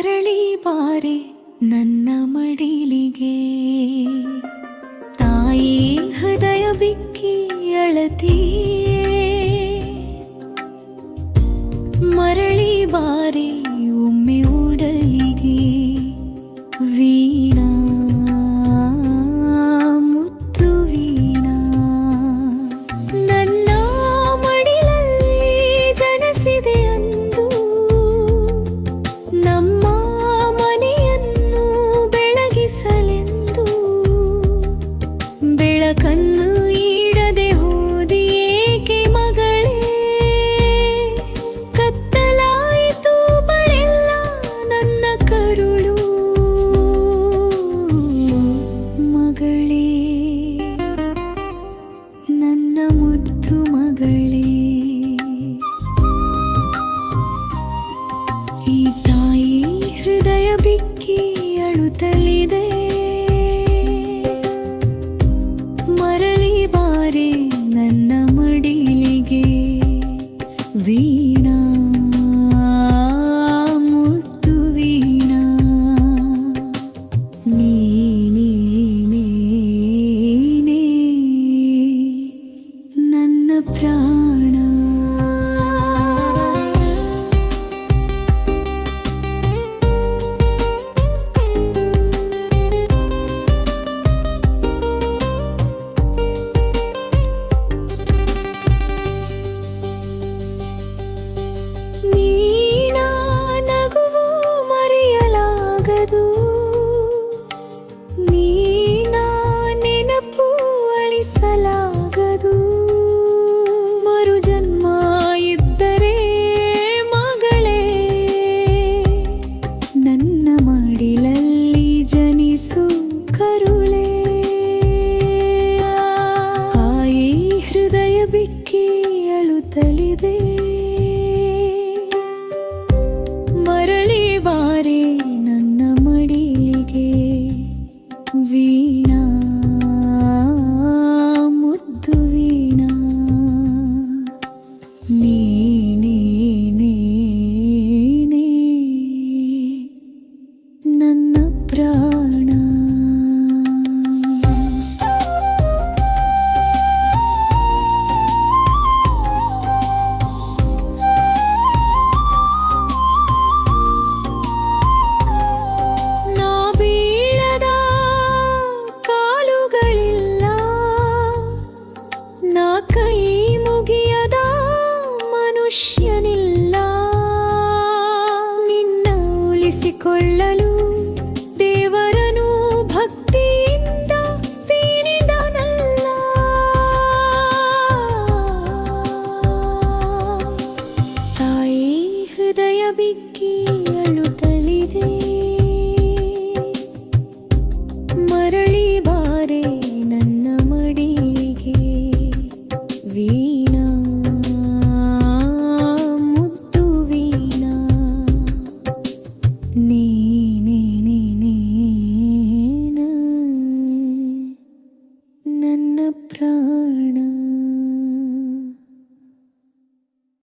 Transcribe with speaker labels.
Speaker 1: ಮರಳಿ ಬಾರೆ ನನ್ನ ಮಡಿಲಿಗೆ. ತಾಯಿ ಹೃದಯ ಬಿಕ್ಕಿ ಅಳತಿ ಮರಳಿ ಬಾರೆ ಮುದ್ದು ಮಗಳೇ. ಈ ತಾಯಿ ಹೃದಯ ಬಿಕ್ಕಿ ಅಳುತ್ತಲಿದೆ. प्राण ತಲಿದೆ ಮನುಷ್ಯನಿಲ್ಲ ನಿನ್ನ ಉಳಿಸಿಕೊಳ್ಳಲು